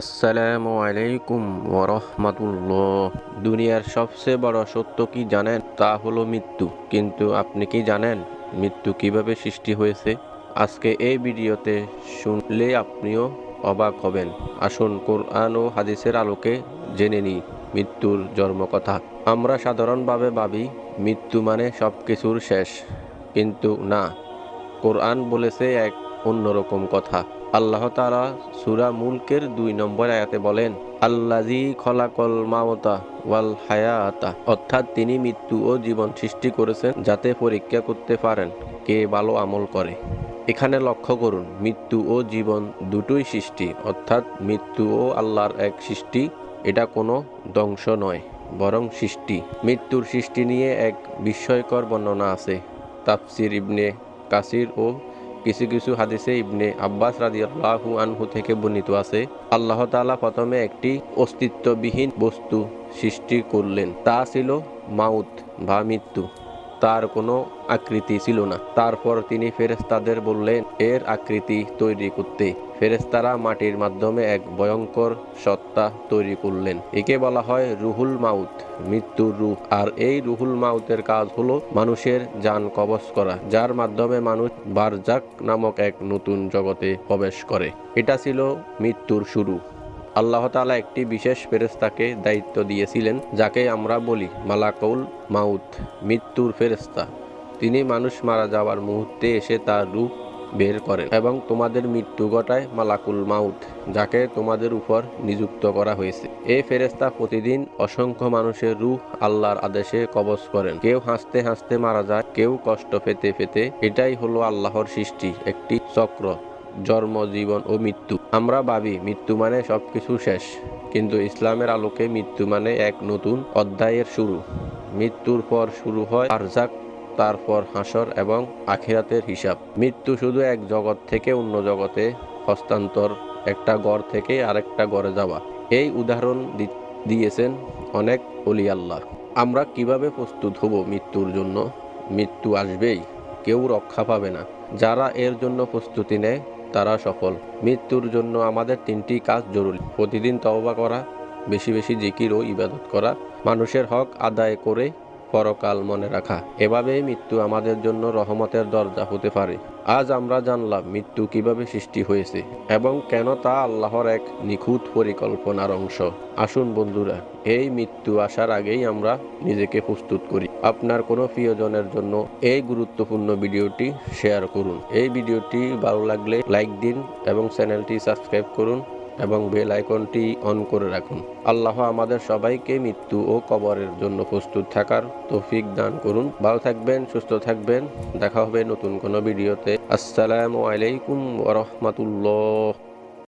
আসসালামু আলাইকুম ওরহমাতুল্লাহ দুনিয়ার সবচেয়ে বড় সত্য কি জানেন? তা হলো মৃত্যু। কিন্তু আপনি কি জানেন মৃত্যু কীভাবে সৃষ্টি হয়েছে? আজকে এই ভিডিওতে শুনলে আপনিও অবাক হবেন। আসুন কোরআন ও হাদিসের আলোকে জেনে নিই মৃত্যুর জন্মকথা। আমরা সাধারণভাবে ভাবি মৃত্যু মানে সব কিছুর শেষ। কিন্তু না, কোরআন বলেছে এক অন্যরকম কথা। আল্লাহ তাআলা সূরা মুলকের দুই নম্বর আয়াতে বলেন আল্লাজি খলাকল মাওতা ওয়াল হায়াতা। অর্থাৎ তিনি মৃত্যু ও জীবন সৃষ্টি করেছেন যাতে পরীক্ষা করতে পারেন কে ভালো আমল করে। এখানে লক্ষ্য করুন, মৃত্যু ও জীবন দুটোই সৃষ্টি, অর্থাৎ মৃত্যু ও আল্লাহর এক সৃষ্টি, এটা কোনো ধ্বংস নয়, বরং সৃষ্টি। মৃত্যুর সৃষ্টি নিয়ে এক বিস্ময়কর বর্ণনা আছে। তাফসির ইবনে কাসির ও কিছু কিছু হাদিসে ইবনে আব্বাস রাজিয়াল্লাহু আনহু থেকে বর্ণিত আছে, আল্লাহ তালা প্রথমে একটি অস্তিত্ববিহীন বস্তু সৃষ্টি করলেন, তা ছিল মাউত বা মৃত্যু। তার কোনো আকৃতি ছিল না। তারপর তিনি ফেরেস্তাদের বললেন, এর আকৃতি তৈরি করতে। ফেরেস্তারা মাটির মাধ্যমে এক ভয়ঙ্কর সত্তা তৈরি করলেন। একে বলা হয় রুহুল মাউত, মৃত্যুর রূপ। আর এই রুহুল মাউতের কাজ হলো মানুষের যান কবজ করা, যার মাধ্যমে মানুষ বারজাক নামক এক নতুন জগতে প্রবেশ করে। এটা ছিল মৃত্যুর শুরু। আল্লাহ তাআলা একটি বিশেষ ফেরেস্তাকে দায়িত্ব দিয়েছিলেন, যাকে আমরা বলি মালাকুল মাউত, মৃত্যুর ফেরেস্তা তিনি মানুষ মারা যাওয়ার মুহূর্তে এসে তার রূপ বের করেন এবং তোমাদের মৃত্যু ঘটায় মালাকুল মাউত, যাকে তোমাদের উপর নিযুক্ত করা হয়েছে। এই ফেরেস্তা প্রতিদিন অসংখ্য মানুষের রূহ আল্লাহর আদেশে কবজ করেন। কেউ হাসতে হাসতে মারা যায়, কেউ কষ্ট পেতে পেতে। এটাই হলো আল্লাহর সৃষ্টি, একটি চক্র। জন্ম, জীবন ও মৃত্যু। আমরা ভাবি মৃত্যু মানে সবকিছু শেষ, কিন্তু ইসলামের আলোকে মৃত্যু মানে এক নতুন অধ্যায়ের শুরু। মৃত্যুর পর শুরু হয় আরজাক, তারপর হাসর এবং আখিরাতের হিসাব। মৃত্যু শুধু এক জগৎ থেকে অন্য জগতে হস্তান্তর, একটা গড় থেকে আরেকটা গড়ে যাওয়া। এই উদাহরণ দিয়েছেন অনেক অলি আল্লাহ। আমরা কীভাবে প্রস্তুত হব মৃত্যুর জন্য? মৃত্যু আসবেই, কেউ রক্ষা পাবে না। যারা এর জন্য প্রস্তুতি নেয় তারা সফল। মৃত্যুর জন্য আমাদের তিনটি কাজ জরুরি। প্রতিদিন তওবা করা, বেশি বেশি জিকির ও ইবাদত করা, মানুষের হক আদায় করে পরকাল মনে রাখা। এভাবেই মৃত্যু আমাদের জন্য রহমতের দরজা হতে পারে। আজ আমরা জানলাম মৃত্যু কীভাবে সৃষ্টি হয়েছে এবং কেন তা আল্লাহর এক নিখুঁত পরিকল্পনার অংশ। আসুন বন্ধুরা, এই মৃত্যু আসার আগেই আমরা নিজেকে প্রস্তুত করি। আপনার কোনো প্রিয়জনের জন্য এই গুরুত্বপূর্ণ ভিডিওটি শেয়ার করুন। এই ভিডিওটি ভালো লাগলে লাইক দিন এবং চ্যানেলটি সাবস্ক্রাইব করুন। এবং বেল আইকনটি অন করে রাখুন। আল্লাহ আমাদের সবাইকে মৃত্যু ও কবরের জন্য প্রস্তুত থাকার তৌফিক দান করুন। ভালো থাকবেন, সুস্থ থাকবেন। দেখা হবে নতুন কোনো ভিডিওতে। আসসালামু আলাইকুম ওরহমতুল্লাহ